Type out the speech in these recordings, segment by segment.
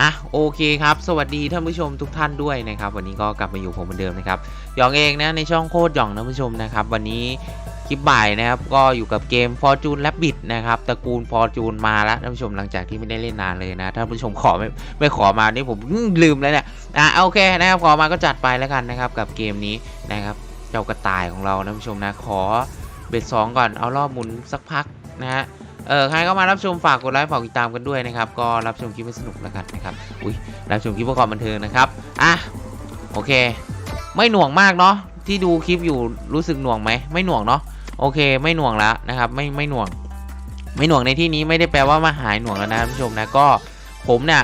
อะโอเคครับ สวัสดีท่านผู้ชมทุกท่านด้วยนะครับ วันนี้ก็กลับมาอยู่ผมเหมือนเดิมนะครับหยองเองนะในช่องโคตรหยองท่านผู้ชมนะครับ วันนี้คลิปบ่ายนะครับก็อยู่กับเกม Fortune Rabbit นะครับตระกูล Fortune มาแล้วท่านผู้ชมหลังจากที่ไม่ได้เล่นนานเลยนะท่านผู้ชมขอไม่ไม่ขอมานี่ผมลืมแล้วเนี่ยอะโอเคนะครับขอมาก็จัดไปแล้วกันนะครับกับเกมนี้นะครับเจ้ากระต่ายของเราท่านผู้ชมนะขอเบ็ดสองก่อนเอารอบหมุนสักพักนะฮะ เออใครก็มารับชมฝากกดไลค์ฝากติดตามกันด้วยนะครับ ก็รับชมคลิปให้สนุกแล้วกันนะครับ อุ้ยรับชมคลิปเพื่อความบันเทิงนะครับ อะ โอเค ไม่หน่วงมากเนาะ ที่ดูคลิปอยู่รู้สึกหน่วงไหม ไม่หน่วงเนาะ โอเค ไม่หน่วงแล้วนะครับ ไม่ไม่หน่วง ไม่หน่วงในที่นี้ไม่ได้แปลว่ามาหายหน่วงแล้วนะท่านผู้ชมนะ ก็ผมเนี่ย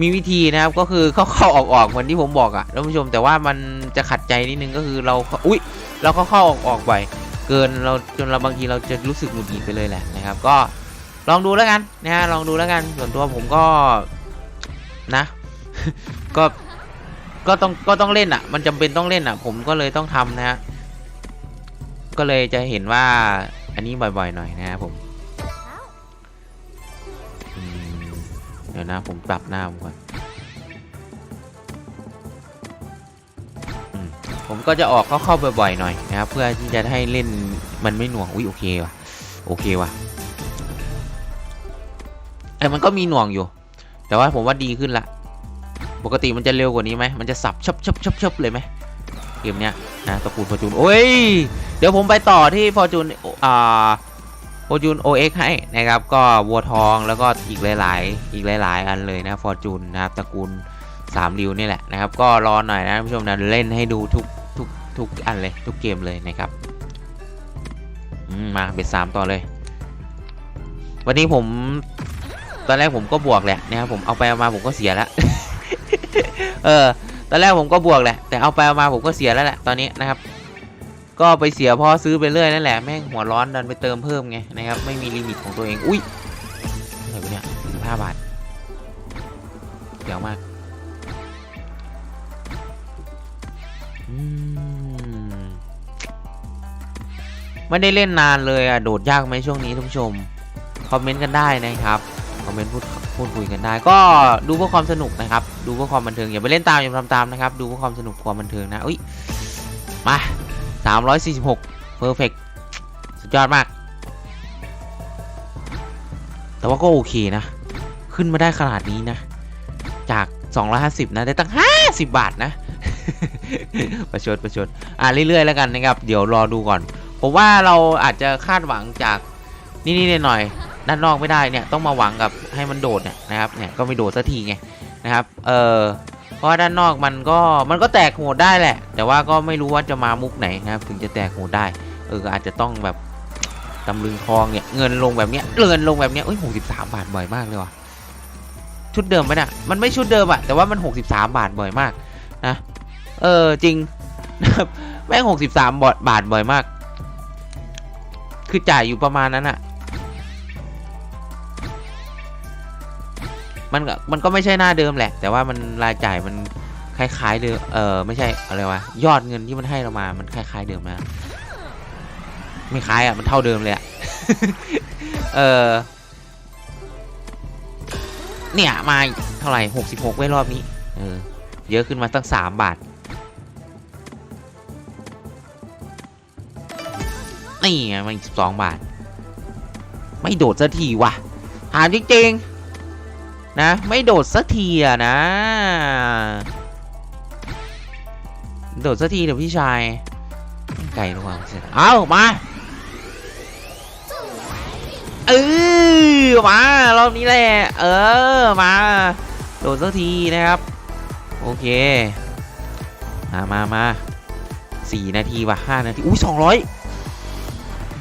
มีวิธีนะครับก็คือเข้าเข้าออกออกเหมือนที่ผมบอกอะท่านผู้ชมแต่ว่ามันจะขัดใจนิดนึงก็คือเราอุ้ยเราก็เข้าออกออกไป เกินเราจนเราบางทีเราจะรู้สึกหงุดหงิดไปเลยแหละนะครับ ก็ลองดูแล้วกันนะฮะลองดูแล้วกันส่วนตัวผมก็นะก็ก็ต้องก็ต้องเล่นอะ มันจำเป็นต้องเล่นอะ ผมก็เลยต้องทำนะฮะก็เลยจะเห็นว่าอันนี้บ่อยๆหน่อยนะครับผมมเดี๋ยวนะผมปรับหน้าผมก่อน ผมก็จะออกเข้าๆบ่อยๆหน่อยนะครับ เพื่อที่จะให้เล่นมันไม่หน่วงอุ้ยโอเคว่ะโอเคว่ะแต่มันก็มีหน่วงอยู่ แต่ว่าผมว่าดีขึ้นละปกติมันจะเร็วกว่านี้ไหมมันจะสับชับชับชับชับเลยไหมเกมเนี้ยนะตระกูลฟอร์จูนโอ้ยเดี๋ยวผมไปต่อที่ฟอร์จูนอ่าฟอร์จูนโอเอ็กให้นะครับก็วัวทองแล้วก็อีกหลาย ๆ อีกหลาย ๆ อันเลยนะฟอร์จูนนะครับตระกูลสามริวนี่แหละนะครับ ก็รอหน่อยนะท่านผู้ชมนะเล่นให้ดูทุก ทุกอันเลยทุกเกมเลยนะครับมมาเบ็ดสามต่อเลย วันนี้ผมตอนแรกผมก็บวกแหละนะครับผมเอาไปเอามาผมก็เสียแล้วเออ ตอนแรกผมก็บวกแหละ แต่เอาไปเอามาผมก็เสียแล้วแหละตอนนี้นะครับ ก็ไปเสียเพอซื้อไปเรื่อยนั่นแหละแม่งหัวร้อนดันไปเติมเพิ่มไงนะครับไม่มีลิมิตของตัวเองอุ้ยอะไรเนี่ยสิบห้าบาทเดี๋ยวมาก ไม่ได้เล่นนานเลยอะโดดยากไหมช่วงนี้ทุกผู้ชมคอมเมนต์กันได้นะครับคอมเมนต์พูดพูดคุยกันได้ ก็ดูเพื่อความสนุกนะครับ ดูเพื่อความบันเทิงอย่าไปเล่นตามอย่าไปทำตามนะครับ ดูเพื่อความสนุกความบันเทิงนะอุ้ยมา346 perfect สุดยอดมาก แต่ว่าก็โอเคนะ ขึ้นมาได้ขนาดนี้นะ จาก 250 นะ ได้ตั้ง 50 บาทนะ ประชดประชดอะเรื่อยๆแล้วกันนะครับ เดี๋ยวรอดูก่อน ผมว่าเราอาจจะคาดหวังจากนี่ๆหน่อยด้านนอกไม่ได้เนี่ยต้องมาหวังกับให้มันโดดเนี่ยนะครับเนี่ยก็ไม่โดดสักทีไงนะครับเออเพราะว่าด้านนอกมันก็มันก็แตกโหดได้แหละ แต่ว่าก็ไม่รู้ว่าจะมามุกไหนนะครับถึงจะแตกโหดได้เอออาจจะต้องแบบตำลึงทองเนี่ยเงินลงแบบเนี้ยเงินลงแบบเนี้ยอุ้ยหกสิบสามบาทบ่อยมากเลยว่ะชุดเดิมไหมน่ะมันไม่ชุดเดิมอะแต่ว่ามันหกสิบสามบาทบ่อยมากนะเออจริงนะครับแม่งหกสิบสามบาทบาทบ่อยมาก คือจ่ายอยู่ประมาณนั้นอะมันก็มันก็ไม่ใช่หน้าเดิมแหละ แต่ว่ามันรายจ่ายมันคล้ายๆเดิม เออไม่ใช่อะไรวะ ยอดเงินที่มันให้เรามา มันคล้าย ๆเดิมนะ ไม่คล้ายอะมันเท่าเดิมเลยอะเออ เนี่ยมาเท่าไหร่หกสิบหกไว้รอบนี้ เออ เยอะขึ้นมาตั้งสามบาท นี่มันอีกสิบสองบาท ไม่โดดสักทีว่ะถามจริงๆนะ ไม่โดดสักทีอะนะ โดดสักทีเดี๋ยวพี่ชาย ไก่ระวังเสร็จเอามาเออมารอบนี้แหละเออมาโดดสักทีนะครับ โอเค มามามาสี่นาทีว่ะห้านาที อุ้ยสองร้อย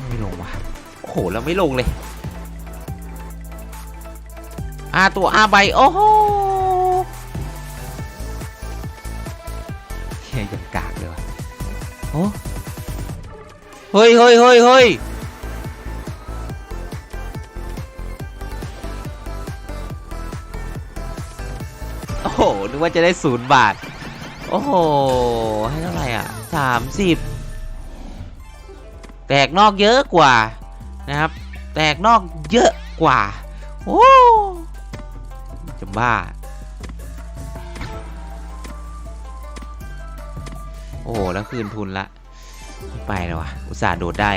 ไม่ลงว่ะโอ้โหแล้วไม่ลงเลยอาตัวอาใบโอ้โหเฮียยังกากเลยว่ะโอ้เฮ้ยเฮ้ยเฮ้ยเฮ้ยโอ้โหนึกว่าจะได้ศูนย์บาท โอ้โห ให้เท่าไหร่อะสามสิบ แตกนอกเยอะกว่านะครับ แตกนอกเยอะกว่า โอ้จะบ้า โอ้แล้วคืนทุนละ ไม่ไปแล้ววะอุตส่าห์โดดได้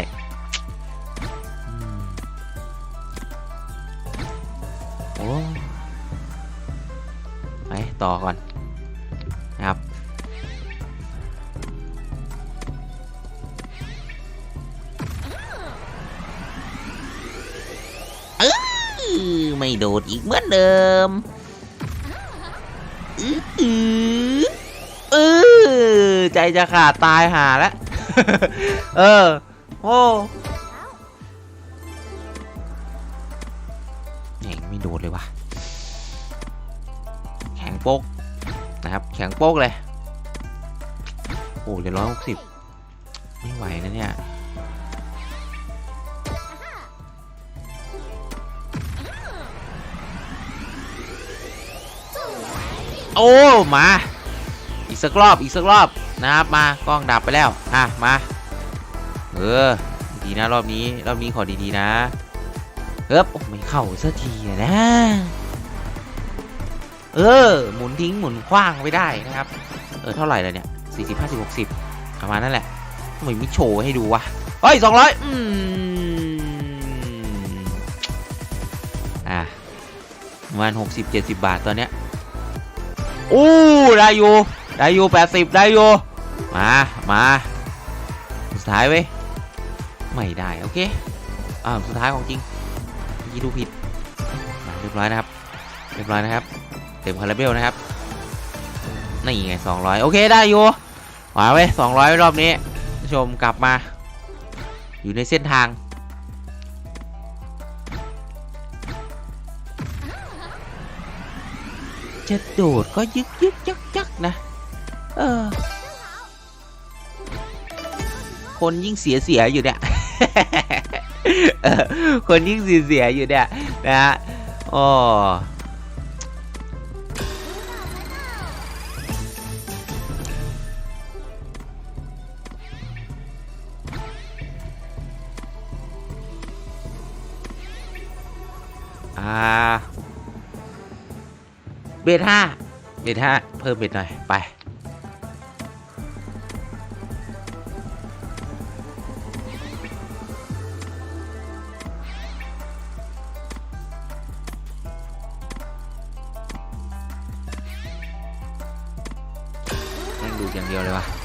โอ้ไปต่อก่อนนะครับ ไม่โดดอีกเหมือนเดิมอื้ออื้อเออใจจะขาดตายหาแล้วเออ โอ้แข่งไม่โดดเลยว่ะแข็งโป๊กนะครับแข็งโป๊กเลย โอ้เหลือร้อยหกสิบไม่ไหวนะเนี่ย โอ้มา อีกสักรอบอีกสักรอบนะครับมากล้องดับไปแล้วอะมาเออดีนะรอบนี้รอบนี้ขอดีๆนะเฮ้บโอ้ไม่เข้าสักทีนะเออหมุนทิ้งหมุนคว้างไม่ได้นะครับเออเท่าไหร่แล้วเนี่ยสี่สิบห้าสิบหกสิบประมาณนั่นแหละทำไมไม่โชว์ให้ดูวะเฮ้ยสองร้อยอืมอะประมาณหกสิบเจ็ดสิบบาทตอนเนี้ย อู้ได้อยู่ได้อยู่แปดสิบได้อยู่มามาสุดท้ายเว้ยไม่ได้โอเคอ่าสุดท้ายของจริงเมื่ดูผิดเรียบร้อยนะครับเรียบร้อยนะครับเต็มคาราเบลนะครับนี่ไง200โอเคได้อยู่มาเว้ย200รอบนี้ชมกลับมา อยู่ในเส้นทาง จะโดดก็ยึกยึกยักยักนะเออ คนยิ่งเสียเสียอยู่เนี่ยเออคนยิ่งเสียเสียอยู่เนี่ยนะฮะโอ้อ่า เบทห้าเบทห้าเพิ่มเบทหน่อย ไป นั่งดูอย่างเดียวเลยว่ะ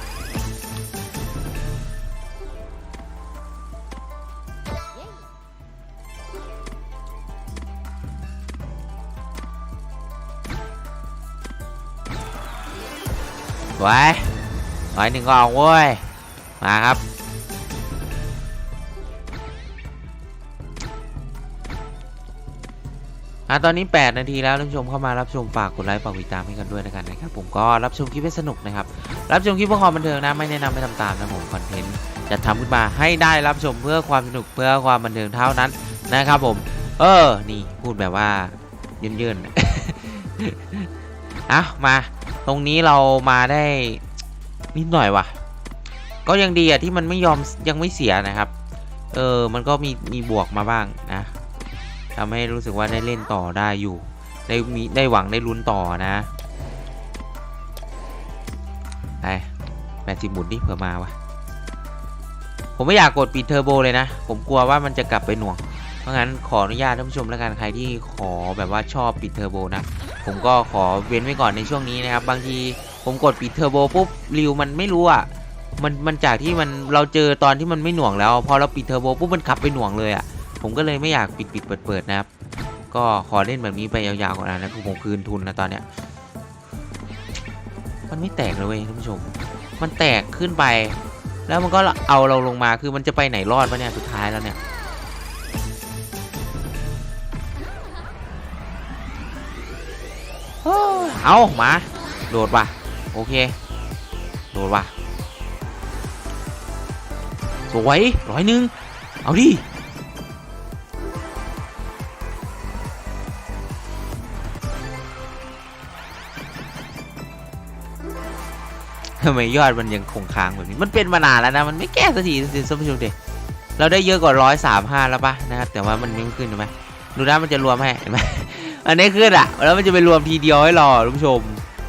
ไว้ร้อยหนึ่งก็เอาเว้ย มาครับ อะตอนนี้ 8 นาทีแล้วท่านผู้ชมเข้ามารับชมฝากกดไลค์ฝากติดตามให้กันด้วยนะกันนะครับ ผมก็รับชมคลิปให้สนุกนะครับ รับชมคลิปเพื่อความบันเทิงนะ ไม่แนะนำไม่ทำตามนะผมคอนเทนต์จะทำขึ้นมาให้ได้รับชมเพื่อความสนุกเพื่อความบันเทิงเท่านั้นนะครับผม เออ นี่พูดแบบว่าเยินๆอะมา ตรงนี้เรามาได้นิดหน่อยว่ะ ก็ยังดีอะที่มันไม่ยอมยังไม่เสียนะครับ เออ มันก็มีมีบวกมาบ้างนะทำให้รู้สึกว่าได้เล่นต่อได้อยู่ ได้มีได้หวังได้ลุ้นต่อนะไปแปดสิบหมุนนี่เผื่อมาวะผมไม่อยากกดปิดเทอร์โบเลยนะ ผมกลัวว่ามันจะกลับไปหน่วง เพราะงั้นขออนุญาตท่านผู้ชมแล้วกันใครที่ขอแบบว่าชอบปิดเทอร์โบนะ ผมก็ขอเว้นไว้ก่อนในช่วงนี้นะครับ บางทีผมกดปิดเทอร์โบปุ๊บริวมันไม่รู้อะมันมันจากที่มันเราเจอตอนที่มันไม่หน่วงแล้ว พอเราปิดเทอร์โบปุ๊บมันขับไปหน่วงเลยอะผมก็เลยไม่อยากปิดปิดเปิดเปิดนะครับ ก็ขอเล่นแบบนี้ไปยาวๆก่อนนะคือผมคืนทุนนะตอนเนี้ยมันไม่แตกเลยเว้ยท่านผู้ชม มันแตกขึ้นไป แล้วมันก็เอาเราลงมาคือมันจะไปไหนรอดวะเนี่ยสุดท้ายแล้วเนี่ย เอามาโดดว่ะโอเคโดดว่ะสวยร้อยหนึ่งเอาดิทำไมยอดมันยังคงค้างแบบนี้ มันเป็นมานานแล้วนะ มันไม่แก้สักทีสิท่านผู้ชมดิเราได้เยอะกว่าร้อยสามห้าแล้วปะนะครับ แต่ว่ามันไม่ขึ้นเห็นไหมดูนะมันจะรวมให้เห็นไหม อันนี้ขึ้นอะ แล้วมันจะไปรวมทีเดียวให้รอท่านผู้ชม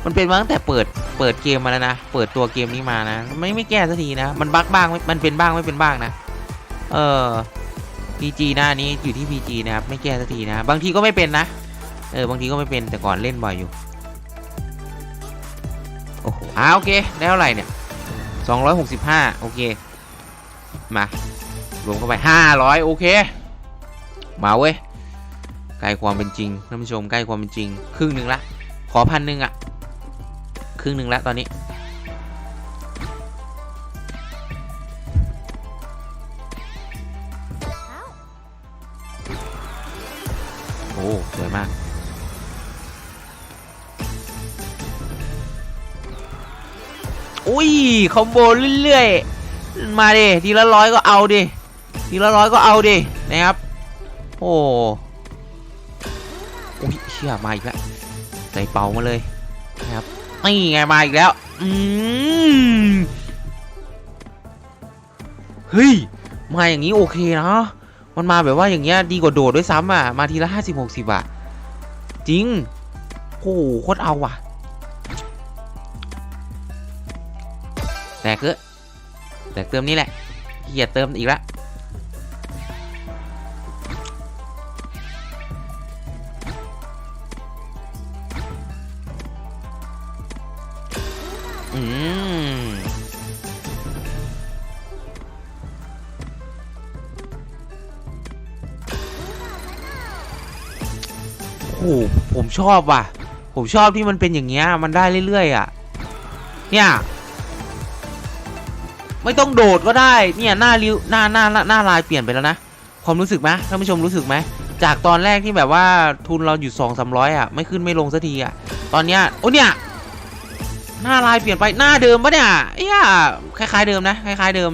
มันเป็นมาตั้งแต่เปิดเปิดเกมมาแล้วนะ เปิดตัวเกมนี้มานะ ไม่ไม่แก้สักทีนะ มันบั๊กบ้างไม่มันเป็นบ้างไม่เป็นบ้างนะ เออ PG หน้านี้อยู่ที่ PG นะครับ ไม่แก้สักทีนะ บางทีก็ไม่เป็นนะ เออ บางทีก็ไม่เป็น แต่ก่อนเล่นบ่อยอยู่ โอ้โหอ่าโอเค ได้เท่าไหร่เนี่ย 265 โอเค มารวมเข้าไป 500 โอเค มาเว้ย ใกล้ความเป็นจริงท่านผู้ชมใกล้ความเป็นจริง ครึ่งหนึ่งละ ขอพันหนึ่งอะครึ่งหนึ่งละตอนนี้ โอ้ สวยมากอุ้ยคอมโบเรื่อยๆ มาดิทีละร้อยก็เอาดิทีละร้อยก็เอาดินะครับ โอ้ ชี่ยมาอีกแล้วใส่เป่ามาเลยนะครับนี่ไงมาอีกแล้วอืมเฮ้ยมาอย่างนี้โอเคนะมันมาแบบว่าอย่างเงี้ยดีกว่าโดดด้วยซ้ำอะมาทีละห้าสิบหกสิบอะจริงโอ้โหโคตรเอาว่ะแตกเกอะแตกเติมนี่แหละเกียดเติมอีกละ อืมโอ้โหผมชอบว่ะ ผมชอบที่มันเป็นอย่างเงี้ย มันได้เรื่อยๆอะ เนี่ย ไม่ต้องโดดก็ได้ เนี่ยหน้าริ้วหน้าหน้าหน้าหน้าลายเปลี่ยนไปแล้วนะ ความรู้สึกไหมท่านผู้ชมรู้สึกไหม จากตอนแรกที่แบบว่าทุนเราอยู่สองสามร้อยอะ ไม่ขึ้นไม่ลงสักทีอะ ตอนเนี้ย โอ้เนี่ย หน้าลายเปลี่ยนไปหน้าเดิมปะเนี่ยเอ้ยคล้ายๆเดิมนะคล้ายๆเดิม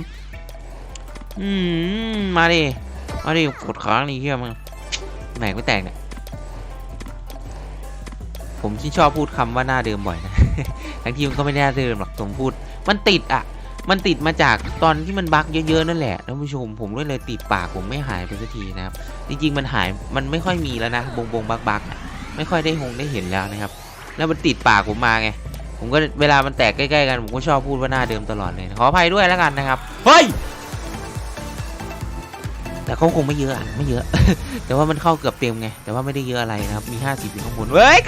อืมมาดิมาดิกดค้างนี่เฮียมึงแหมกไม่แตกเนี่ยผมที่ชอบพูดคำว่าหน้าเดิมบ่อยนะทั้งที่มันก็ไม่ได้หน้าเดิมหรอกผมพูด มันติดอะ มันติดมาจากตอนที่มันบั๊กเยอะๆนั่นแหละท่านผู้ชมผมก็เลยติดปากผมไม่หายไปสักทีนะครับ จริงๆมันหายมันไม่ค่อยมีแล้วนะบงบงบักบักไม่ค่อยได้หงได้เห็นแล้วนะครับ แล้วมันติดปากผมมาไง ผมก็เวลามันแตกใกล้ๆกันผมก็ชอบพูดว่าหน้าเดิมตลอดเลย ขออภัยด้วยแล้วกันนะครับ เฮ้ย แต่เขาคงไม่เยอะอะไม่เยอะ แต่ว่ามันเข้าเกือบเต็มไง แต่ว่าไม่ได้เยอะอะไรนะครับ มี 50อยู่ข้างบน เฮ้ย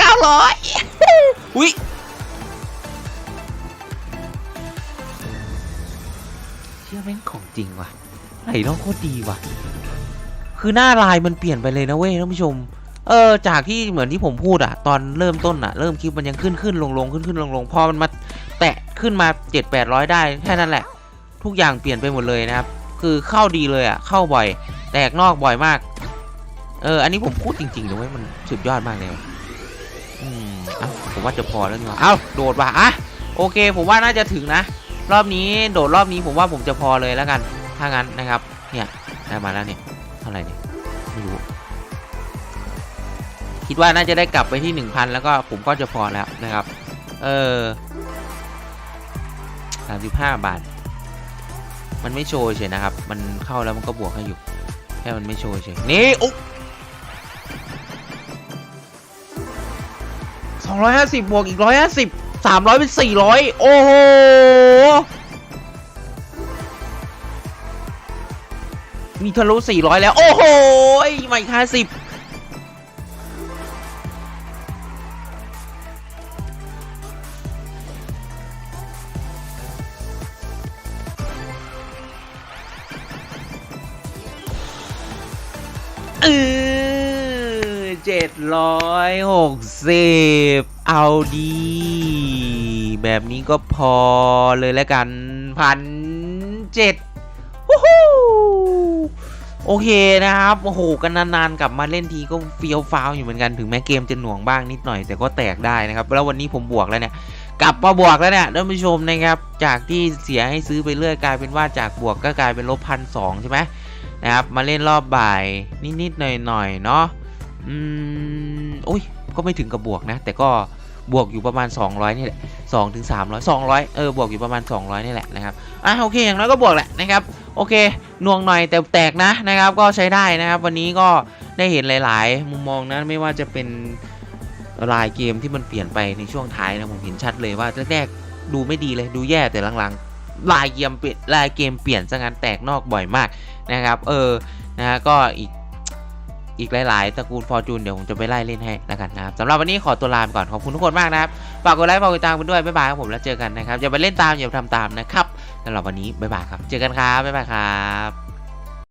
900 อุ้ยเชื่อแม่งของจริงว่ะไหนต้องโคตรดีว่ะ คือหน้าลายมันเปลี่ยนไปเลยนะเว้ยท่านผู้ชม เออจากที่เหมือนที่ผมพูดอะตอนเริ่มต้นอะเริ่มคลิปมันยังขึ้นขึ้นลงลงขึ้นขึ้นลงลงพอมันมาแตะขึ้นมาเจ็ดแปดร้อยได้แค่นั้นแหละ ทุกอย่างเปลี่ยนไปหมดเลยนะครับ คือเข้าดีเลยอะเข้าบ่อย แตกนอกบ่อยมาก เออ อันนี้ผมพูดจริงๆนะเว้ยมันสุดยอดมากเลยอืมอ้าผมว่าจะพอแล้วเนี่หว่าเอ้าโดดว่ะอะโอเค ผมว่าน่าจะถึงนะ รอบนี้โดดรอบนี้ผมว่าผมจะพอเลยแล้วกันถ้างั้นนะครับ เนี่ยได้มาแล้วเนี่ยเท่าไหร่เนี่ยไม่รู้ คิดว่าน่าจะได้กลับไปที่หนึ่งพันแล้วก็ผมก็จะพอแล้วนะครับ เออสามสิบห้าบาท มันไม่โชว์เฉยนะครับ มันเข้าแล้วมันก็บวกให้อยู่ แค่มันไม่โชว์เฉยนี่อุ๊สองร้อยห้าสิบบวกอีกร้อยห้าสิบสามร้อยเป็นสี่ร้อยโอ้โหมีทะลุ400แล้ว โอ้โหมาอีก50เร้อยหกสิบเอาดี แบบนี้ก็พอเลยแล้วกันพันเจ็ดโอเคนะครับ โอ้โห กันนานๆ กลับมาเล่นทีก็เฟียวฟาวอยู่เหมือนกัน ถึงแม้เกมจะหน่วงบ้างนิดหน่อย แต่ก็แตกได้นะครับ แล้ววันนี้ผมบวกแล้วเนี่ย กลับมาบวกแล้วเนี่ยท่านผู้ชมนะครับ จากที่เสียให้ซื้อไปเรื่อยกลายเป็นว่าจากบวกก็กลายเป็นลบพันสองใช่ไหมนะครับ มาเล่นรอบบ่ายนิดๆหน่อยๆเนาะ อืมโอ้ย ก็ไม่ถึงกับบวกนะ แต่ก็บวกอยู่ประมาณ 200 นี่แหละ2ถึง300 200 เออ บวกอยู่ประมาณ 200 นี่แหละนะครับ อะ โอเค อย่างน้อยก็บวกแหละนะครับ โอเคหน่วงหน่อยแต่แตกนะนะครับ ก็ใช้ได้นะครับ วันนี้ก็ได้เห็นหลาย ๆ มุมมองนะ ไม่ว่าจะเป็นลายเกมที่มันเปลี่ยนไปในช่วงท้ายนะ ผมเห็นชัดเลยว่าแรก ๆ ดูไม่ดีเลย ดูแย่แต่หลัง ๆ ลายเกมเปลี่ยนลายเกมเปลี่ยนซะงั้นแตกนอกบ่อยมากนะครับ เออ นะฮะ ก็อีก อีกหลาย ๆตระกูลฟอร์จูนเดี๋ยวผมจะไปไล่เล่นให้แล้วกันนะครับสำหรับวันนี้ขอตัวลาไปก่อนขอบคุณทุกคนมากนะครับฝากกดไลค์ฝากกดติดตามกันด้วยบ๊ายบายครับผมแล้วเจอกันนะครับอย่าไปเล่นตามอย่าไปทำตามนะครับสำหรับวันนี้บ๊ายบายครับ เจอกันครับบ๊ายบายครับ